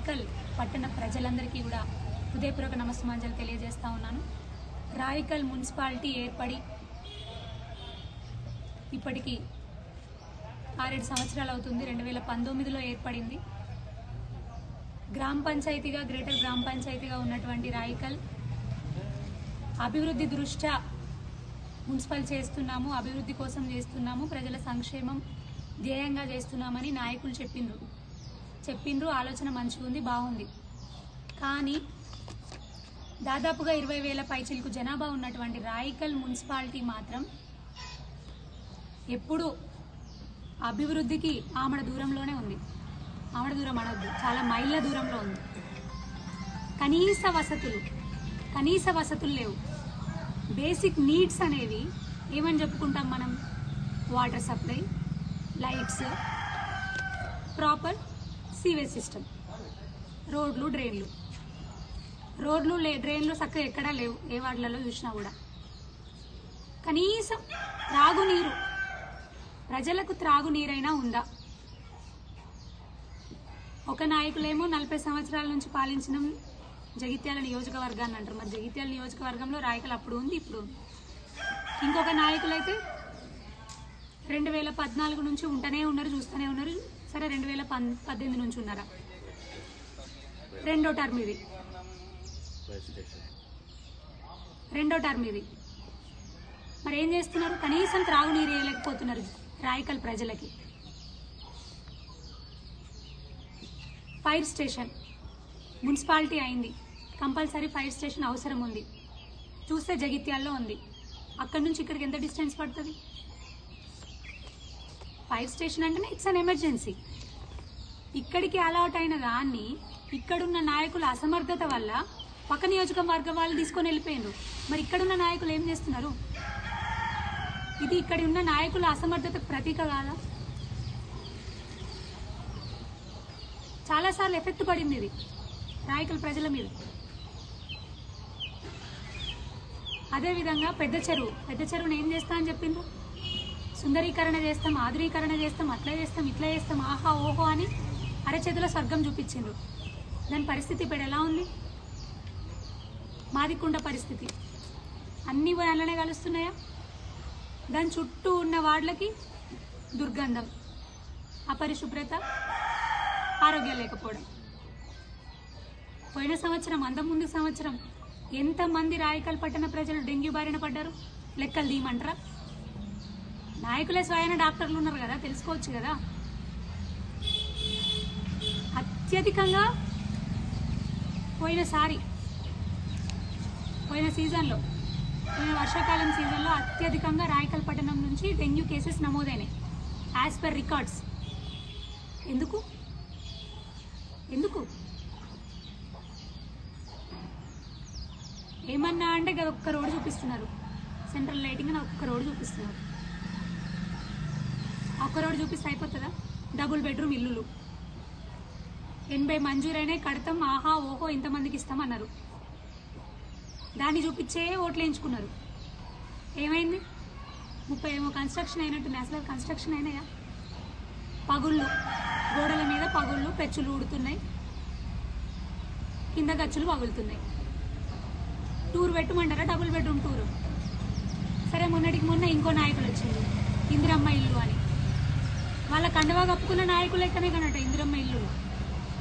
రాయికల్ పట్టణ ప్రజలందరికీ కూడా హృదయపూర్వక నమస్మాంజలు తెలియజేస్తా ఉన్నాను. రాయికల్ మున్సిపాలిటీ ఏర్పడి ఇప్పటికీ ఆరేడు సంవత్సరాలు అవుతుంది. రెండు వేల పంతొమ్మిదిలో ఏర్పడింది. గ్రామ పంచాయతీగా గ్రేటర్ గ్రామ పంచాయతీగా ఉన్నటువంటి రాయికల్ అభివృద్ధి దృష్ట్యా మున్సిపల్ చేస్తున్నాము అభివృద్ధి కోసం చేస్తున్నాము ప్రజల సంక్షేమం ధ్యేయంగా చేస్తున్నామని నాయకులు చెప్పిండ్రు. చెప్పిండ్రు ఆలోచన మంచిగా ఉంది బాగుంది. కానీ దాదాపుగా ఇరవై వేల పైచిలకు జనాభా ఉన్నటువంటి రాయికల్ మున్సిపాలిటీ మాత్రం ఎప్పుడు అభివృద్ధికి ఆమడ దూరంలోనే ఉంది. ఆమడ దూరం అనొద్దు చాలా మైళ్ళ దూరంలో ఉంది. కనీస వసతులు కనీస వసతులు లేవు. బేసిక్ నీడ్స్ అనేవి ఏమని చెప్పుకుంటాం మనం? Water supply lights proper sewage system. రోడ్లు డ్రైన్లు. రోడ్లు లే డ్రైన్లు చక్కగా ఎక్కడా లేవు ఏ వార్డులలో చూసినా కూడా. కనీసం త్రాగునీరు ప్రజలకు త్రాగునీరైనా ఉందా? ఒక నాయకులేమో నలభై సంవత్సరాల నుంచి పాలించిన జగిత్యాల నియోజకవర్గాన్ని అంటారు. మరి జగిత్యాల నియోజకవర్గంలో రాయకలు అప్పుడు ఉంది ఇప్పుడు ఇంకొక నాయకులైతే రెండు వేల పద్నాలుగు నుంచి ఉంటూనే ఉన్నారు చూస్తూనే ఉన్నారు. సరే రెండు వేల పద్దెనిమిది నుంచి ఉన్నారా? రెండో టర్మ్ ఇది. రెండో టర్మ్ ఇది. మరి ఏం చేస్తున్నారు? కనీసం త్రాగునీరు వేయలేకపోతున్నారు రాయకల్ ప్రజలకి. Fire station. మున్సిపాలిటీ అయింది. కంపల్సరీ ఫైర్ స్టేషన్ అవసరం ఉంది. చూస్తే జగిత్యాల్లో ఉంది. అక్కడి నుంచి ఇక్కడికి ఎంత డిస్టెన్స్ పడుతుంది? ఫైర్ స్టేషన్ అంటేనే ఇట్స్ అన్ ఎమర్జెన్సీ ఇక్కడికి అలౌట్ అయిన దాన్ని ఇక్కడున్న నాయకుల అసమర్థత వల్ల పక్క నియోజకవర్గం వాళ్ళు తీసుకొని వెళ్ళిపోయిండ్రు మరి ఇక్కడున్న నాయకులు ఏం చేస్తున్నారు? ఇది ఇక్కడ ఉన్న నాయకుల అసమర్థతకు ప్రతీక కాదా? చాలాసార్లు ఎఫెక్ట్ పడింది ఇది. నాయకుల ప్రజల మీద. అదేవిధంగా పెద్ద చెరువు. పెద్ద చెరువుని ఏం చేస్తా అని చెప్పిండ్రు? సుందరీకరణ చేస్తాం ఆధునీకరణ చేస్తాం అట్లా చేస్తాం ఇట్లా చేస్తాం ఆహా ఓహో అని అరచేతుల స్వర్గం చూపించిండ్రు. దాని పరిస్థితి ఇప్పుడు ఎలా ఉంది? మాదికుండ పరిస్థితి. అన్ని దానిలోనే కలుస్తున్నాయా? దాని చుట్టూ ఉన్న వార్డులకి దుర్గంధం అపరిశుభ్రత ఆరోగ్యం లేకపోవడం. పోయిన సంవత్సరం అంత ముందు సంవత్సరం ఎంతమంది రాయకల్ పట్టణ ప్రజలు డెంగ్యూ బారిన పడ్డారు? లెక్కలు తీయమంటారా? నాయకులే స్వయాన డాక్టర్లు ఉన్నారు కదా తెలుసుకోవచ్చు కదా. అత్యధికంగా పోయినసారి పోయిన సీజన్లో పోయిన వర్షాకాలం సీజన్లో అత్యధికంగా రాయకల్ పట్టణం నుంచి డెంగ్యూ కేసెస్ నమోదైనాయి. యాజ్ పర్ రికార్డ్స్ ఎందుకు? ఎందుకు? ఏమన్నా అంటే కదా ఒక్క రోడ్డు చూపిస్తున్నారు. సెంట్రల్ లైటింగ్ అని ఒక్క రోడ్డు చూపిస్తున్నారు. ఒక్క రోడ్ చూపిస్తే అయిపోతుందా? డబుల్ బెడ్రూమ్ ఇల్లులు. ఎనభై మంజూరైనాయి కడతాం ఆహా ఓహో ఇంతమందికి ఇస్తామన్నారు. దాన్ని చూపించే ఓట్లు వేయించుకున్నారు ఏమైంది? ముప్పై ఏమో కన్స్ట్రక్షన్ అయినట్టుంది అసలు కన్స్ట్రక్షన్ అయినాయా? పగుళ్ళు గోడల మీద పగుళ్ళు పెచ్చులు ఊడుతున్నాయి. కింద గచ్చులు పగులుతున్నాయి. టూర్ పెట్టమంటారా? Double bedroom tour? సరే మొన్నటికి మొన్న ఇంకో నాయకులు వచ్చింది ఇందిరమ్మ ఇల్లు అని. వాళ్ళ కండవా కప్పుకున్న నాయకులు అయితేనే కనట ఇందిరమ్మ ఇల్లు.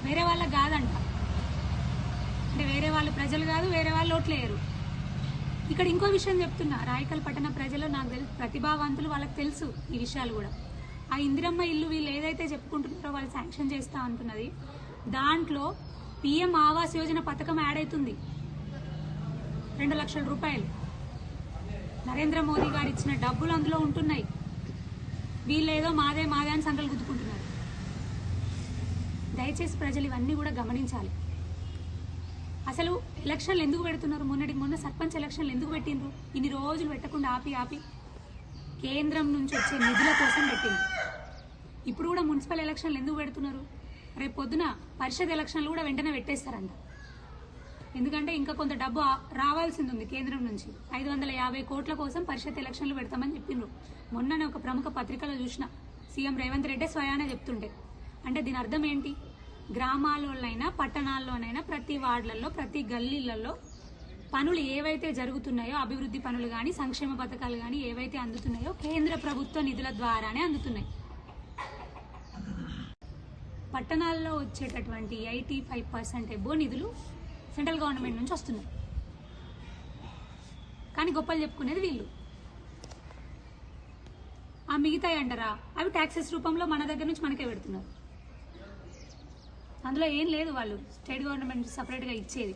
వేరే వాళ్ళకి కాదంట. అంటే వేరే వాళ్ళు ప్రజలు కాదు వేరే వాళ్ళు ఓట్లేయరు ఇక్కడ ఇంకో విషయం చెప్తున్నా. రాయకల్ పట్టణ ప్రజలు నాకు తెలుసు ప్రతిభావంతులు వాళ్ళకి తెలుసు ఈ విషయాలు కూడా. ఆ ఇందిరమ్మ ఇల్లు వీళ్ళు ఏదైతే చెప్పుకుంటున్నారో వాళ్ళు శాంక్షన్ చేస్తా అంటున్నది. దాంట్లో పిఎం ఆవాస్ యోజన పథకం యాడ్ అవుతుంది రెండు లక్షల రూపాయలు. నరేంద్ర మోదీ గారు ఇచ్చిన డబ్బులు అందులో ఉంటున్నాయి. వీళ్ళేదో మాదే మాదే అని సంకలు గుద్దుకుంటున్నారు. దయచేసి ప్రజలు ఇవన్నీ కూడా గమనించాలి. అసలు ఎలక్షన్లు ఎందుకు పెడుతున్నారు? మొన్నటి మొన్న సర్పంచ్ ఎలక్షన్లు ఎందుకు పెట్టిండ్రు? ఇన్ని రోజులు పెట్టకుండా ఆపి ఆపి కేంద్రం నుంచి వచ్చే నిధుల కోసం పెట్టింది ఇప్పుడు కూడా మున్సిపల్ ఎలక్షన్లు ఎందుకు పెడుతున్నారు? రేపు పొద్దున పరిషత్ ఎలక్షన్లు కూడా వెంటనే పెట్టేస్తారంట. ఎందుకంటే ఇంకా కొంత డబ్బు రావాల్సింది ఉంది కేంద్రం నుంచి. ఐదు వందల యాభై కోట్ల కోసం పరిషత్ ఎలక్షన్లు పెడతామని చెప్పిండ్రు మొన్ననే ఒక ప్రముఖ పత్రికలో చూసిన సీఎం రేవంత్ రెడ్డి స్వయానే చెప్తుండే అంటే దీని అర్థం ఏంటి? గ్రామాల్లోనైనా పట్టణాల్లోనైనా ప్రతి వార్డులలో ప్రతి గల్లీలలో పనులు ఏవైతే జరుగుతున్నాయో అభివృద్ధి పనులు కానీ సంక్షేమ పథకాలు కానీ ఏవైతే అందుతున్నాయో కేంద్ర ప్రభుత్వ నిధుల ద్వారానే అందుతున్నాయి. పట్టణాల్లో వచ్చేటటువంటి ఎయిటీ ఫైవ్ పర్సెంట్ ఎబో నిధులు సెంట్రల్ గవర్నమెంట్ నుంచి వస్తున్నాయి. కానీ గొప్పలు చెప్పుకునేది వీళ్ళు. ఆ మిగతాయి అంటారా? అవి ట్యాక్సెస్ రూపంలో మన దగ్గర నుంచి మనకే పెడుతున్నారు. అందులో ఏం లేదు వాళ్ళు. స్టేట్ గవర్నమెంట్ సపరేట్గా ఇచ్చేది.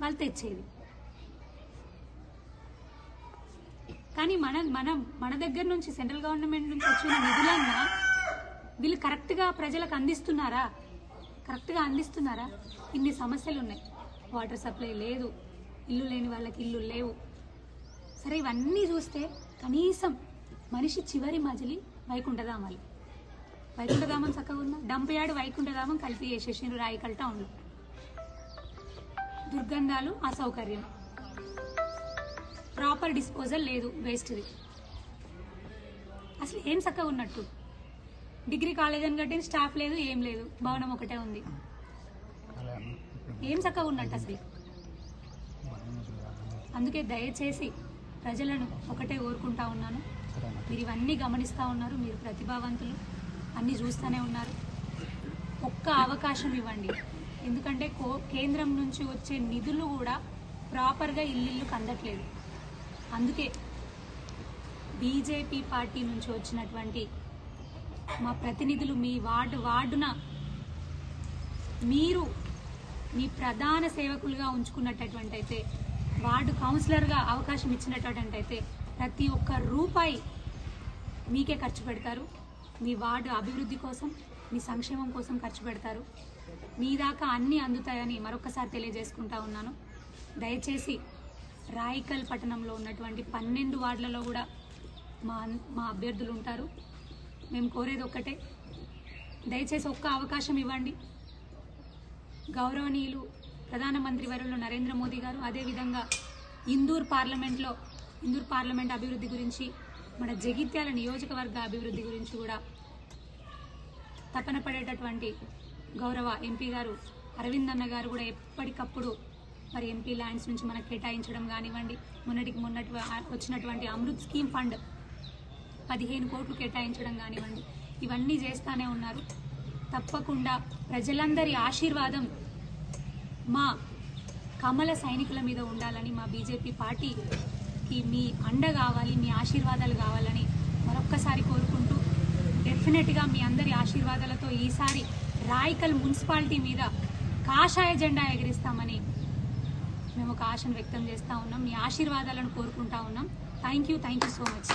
వాళ్ళు తెచ్చేది. కానీ మన మనం మన దగ్గర నుంచి సెంట్రల్ గవర్నమెంట్ నుంచి వచ్చిన నిధులన్నా వీళ్ళు కరెక్ట్గా ప్రజలకు అందిస్తున్నారా? కరెక్ట్గా అందిస్తున్నారా? ఇన్ని సమస్యలు ఉన్నాయి. వాటర్ సప్లై లేదు. ఇల్లు లేని వాళ్ళకి ఇల్లు లేవు. సరే ఇవన్నీ చూస్తే కనీసం మనిషి చివరి మజిలి వైకుంఠధామాలు వైకుంఠధామం చక్కగా ఉందా? డంపయాడు వైకుంఠధామం కలిపి చేసేసిండ్రు రాయికల్ టౌన్లో. దుర్గంధాలు అసౌకర్యం. ప్రాపర్ డిస్పోజల్ లేదు వేస్ట్ది. అసలు ఏం చక్కగా ఉన్నట్టు? డిగ్రీ కాలేజ్ అని కట్టిన స్టాఫ్ లేదు ఏం లేదు. భవనం ఒకటే ఉంది. ఏం చక్కగా ఉన్నట్టు అసలు? అందుకే దయచేసి ప్రజలను ఒకటే కోరుకుంటా ఉన్నాను. మీరు ఇవన్నీ గమనిస్తూ ఉన్నారు. మీరు ప్రతిభావంతులు. అన్నీ చూస్తూనే ఉన్నారు. ఒక్క అవకాశం ఇవ్వండి. ఎందుకంటే కో కేంద్రం నుంచి వచ్చే నిధులు కూడా ప్రాపర్గా ఇల్లు అందట్లేదు. అందుకే బీజేపీ పార్టీ నుంచి వచ్చినటువంటి మా ప్రతినిధులు మీ వార్డు వార్డున మీరు మీ ప్రధాన సేవకులుగా ఉంచుకున్నటటువంటి అయితే వార్డు కౌన్సిలర్గా అవకాశం ఇచ్చినటువంటి అయితే ప్రతి ఒక్క రూపాయి మీకే ఖర్చు పెడతారు. మీ వార్డు అభివృద్ధి కోసం మీ సంక్షేమం కోసం ఖర్చు పెడతారు. మీ దాకా అన్నీ అందుతాయని మరొకసారి తెలియజేసుకుంటా ఉన్నాను. దయచేసి రాయికల్ పట్టణంలో ఉన్నటువంటి పన్నెండు వార్డులలో కూడా మా మా అభ్యర్థులు ఉంటారు. మేము కోరేది ఒక్కటే. దయచేసి ఒక్క అవకాశం ఇవ్వండి. గౌరవనీయులు ప్రధానమంత్రి వరులు నరేంద్ర మోదీ గారు అదేవిధంగా ఇందూర్ పార్లమెంట్లో ఇందూర్ పార్లమెంట్ అభివృద్ధి గురించి మన జగిత్యాల నియోజకవర్గ అభివృద్ధి గురించి కూడా తపన పడేటటువంటి గౌరవ ఎంపీ గారు అరవింద్ అన్న గారు కూడా ఎప్పటికప్పుడు మరి ఎంపీ ల్యాండ్స్ నుంచి మనకు కేటాయించడం కానివ్వండి మొన్నటికి మొన్నటి వచ్చినటువంటి అమృత్ స్కీమ్ ఫండ్ పదిహేను కోట్లు కేటాయించడం కానివ్వండి ఇవన్నీ చేస్తానే ఉన్నారు. తప్పకుండా ప్రజలందరి ఆశీర్వాదం మా కమల సైనికుల మీద ఉండాలని మా బీజేపీ పార్టీకి మీ అండ కావాలి మీ ఆశీర్వాదాలు కావాలని మరొక్కసారి కోరుకుంటూ డెఫినెట్గా మీ అందరి ఆశీర్వాదాలతో ఈసారి రాయికల్ మున్సిపాలిటీ మీద కాషాయ జెండా ఎగిరిస్తామని మేము ఒక ఆశను వ్యక్తం చేస్తూ ఉన్నాం. మీ ఆశీర్వాదాలను కోరుకుంటా ఉన్నాం. Thank you thank you so much